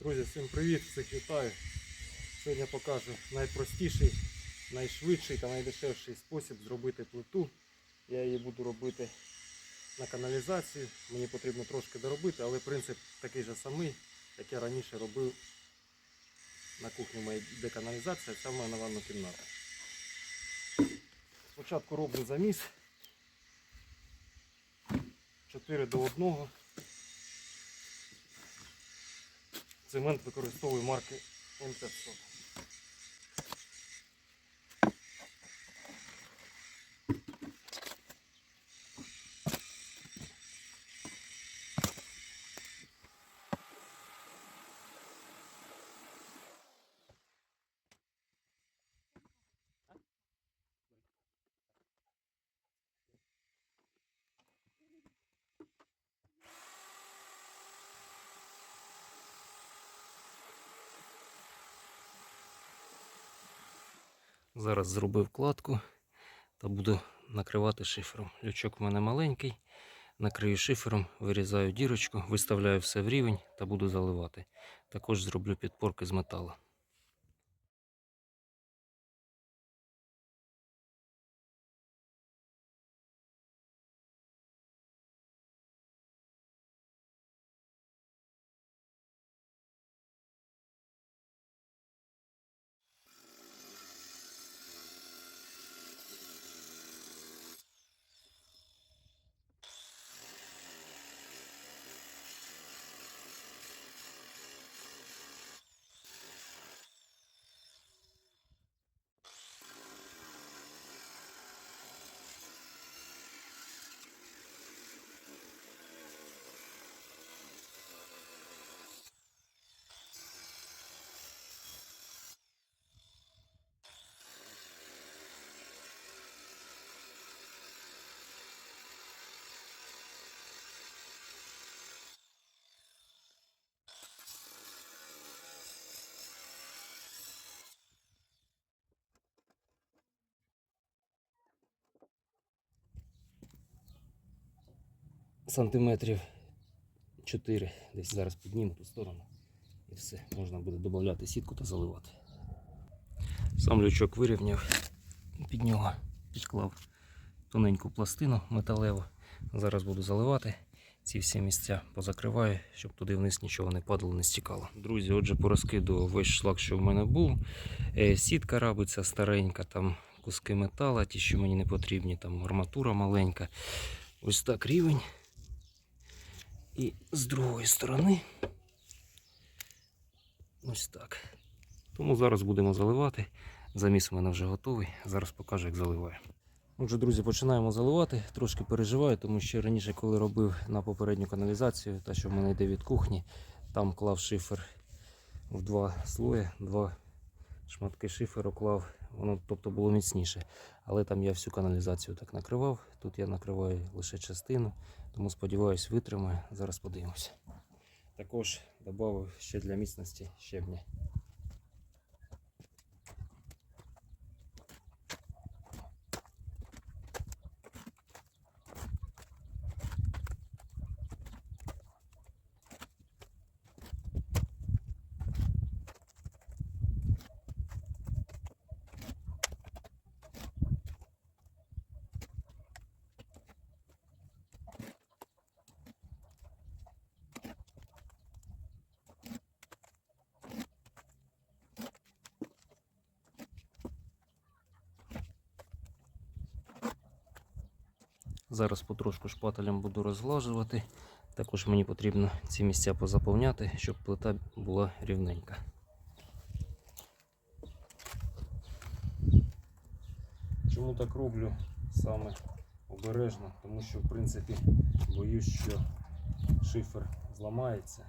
Друзі, всім привіт, всіх вітаю. Сьогодні покажу найпростіший, найшвидший та найдешевший спосіб зробити плиту. Я її буду робити на каналізацію. Мені потрібно трошки доробити, але принцип такий же самий, як я раніше робив на кухні моєї де каналізація, це в мене ванна кімната. Спочатку роблю заміс 4 до 1. Цемент використовую марки М500. Зараз зробив кладку та буду накривати шифером. Лючок в мене маленький. Накрию шифером, вирізаю дірочку, виставляю все в рівень та буду заливати. Також зроблю підпорки з металу. Сантиметрів 4. Десь зараз підніму ту сторону. І все, можна буде додати сітку та заливати. Сам лючок вирівняв, під нього підклав тоненьку пластину металеву. Зараз буду заливати. Ці всі місця позакриваю, щоб туди вниз нічого не падало, не стікало. Друзі, отже, порозкидував весь шлак, що в мене був. Е, Сітка рабиться старенька, там куски метала, ті, що мені не потрібні, там арматура маленька. Ось так рівень. І з другої сторони. Ось так. Тому зараз будемо заливати. Заміс у мене вже готовий. Зараз покажу, як заливаю. Отже, друзі, починаємо заливати. Трошки переживаю, тому що раніше, коли робив на попередню каналізацію, та що в мене йде від кухні, там клав шифер в два слої, два шматки шиферу клав. Воно тобто було міцніше. Але там я всю каналізацію так накривав. Тут я накриваю лише частину, тому сподіваюсь, витримає. Зараз подивимося. Також додав ще для міцності щебня. Зараз потрошку шпателем буду розглажувати. Також мені потрібно ці місця позаповняти, щоб плита була рівненька. Чому так роблю саме обережно? Тому що в принципі боюсь, що шифер зламається,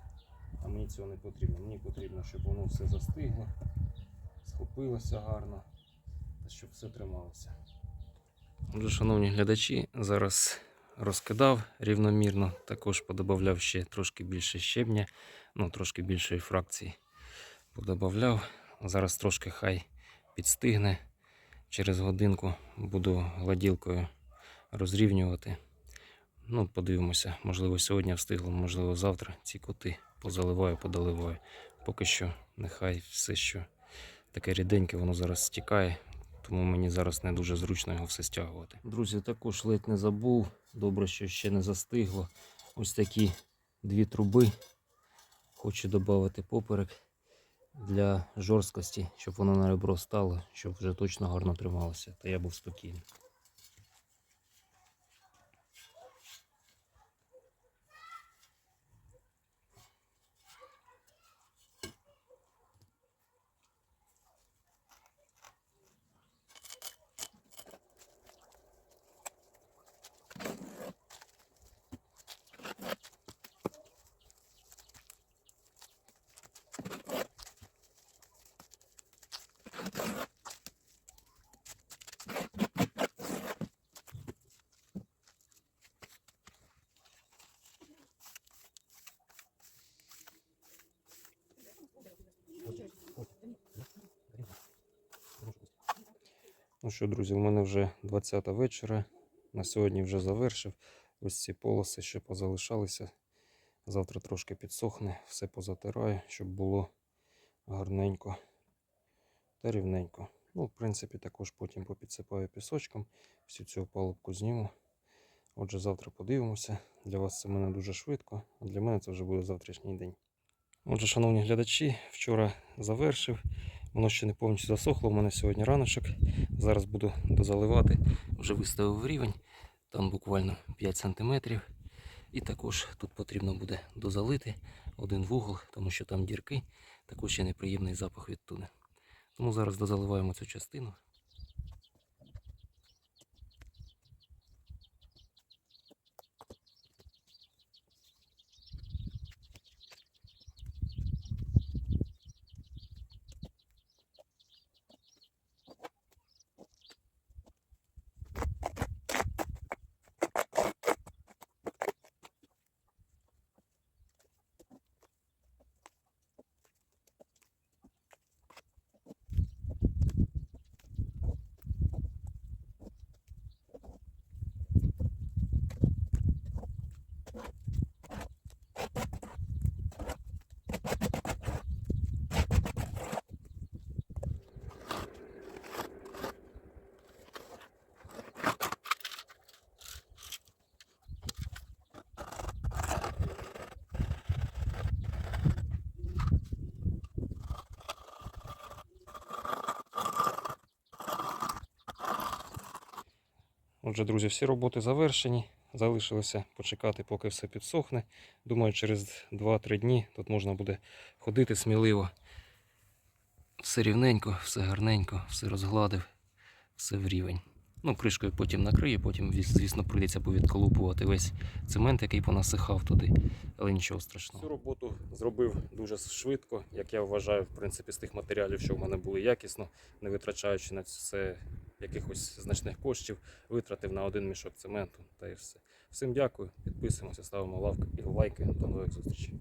а мені цього не потрібно. Мені потрібно, щоб воно все застигло, схопилося гарно та щоб все трималося. Отже, шановні глядачі, зараз розкидав рівномірно, також подобавляв ще трошки більше щебня, ну трошки більшої фракції. Подобавляв. Зараз трошки хай підстигне. Через годинку буду гладілкою розрівнювати. Ну, подивимося, можливо, сьогодні встигло, можливо, завтра ці кути позаливаю, подаливаю. поки що нехай все, що таке ріденьке, воно зараз стікає. Тому мені зараз не дуже зручно його все стягувати. Друзі, також ледь не забув. Добре, що ще не застигло. Ось такі дві труби. Хочу додати поперек для жорсткості, щоб воно на ребро стало, щоб вже точно гарно трималося. Та я був спокійний. Ну що, друзі, у мене вже 20 вечора. На сьогодні вже завершив. Ось ці полоси ще позалишалися. Завтра трошки підсохне, все позатираю, щоб було гарненько та рівненько. Ну, в принципі, також потім попідсипаю пісочком, всю цю опалубку зніму. Отже, завтра подивимося. Для вас це в мене дуже швидко, а для мене це вже буде завтрашній день. Отже, шановні глядачі, вчора завершив. Воно ще не повністю засохло. У мене сьогодні раночок. Зараз буду дозаливати. Вже виставив рівень, там буквально 5 см. І також тут потрібно буде дозалити один вугол, тому що там дірки, також є неприємний запах від туни. Тому зараз дозаливаємо цю частину. Отже, друзі, всі роботи завершені. Залишилося почекати, поки все підсохне. Думаю, через 2-3 дні тут можна буде ходити сміливо. Все рівненько, все гарненько, все розгладив, все в рівень. Ну, кришкою потім накрию, потім, звісно, прийдеться повідколупувати весь цемент, який понасихав туди, але нічого страшного. Цю роботу зробив дуже швидко, як я вважаю, в принципі, з тих матеріалів, що в мене були якісно, не витрачаючи на це якихось значних коштів, витратив на один мішок цементу та і все. Всім дякую, підписуємося, ставимо лавки і лайки. До нових зустрічей.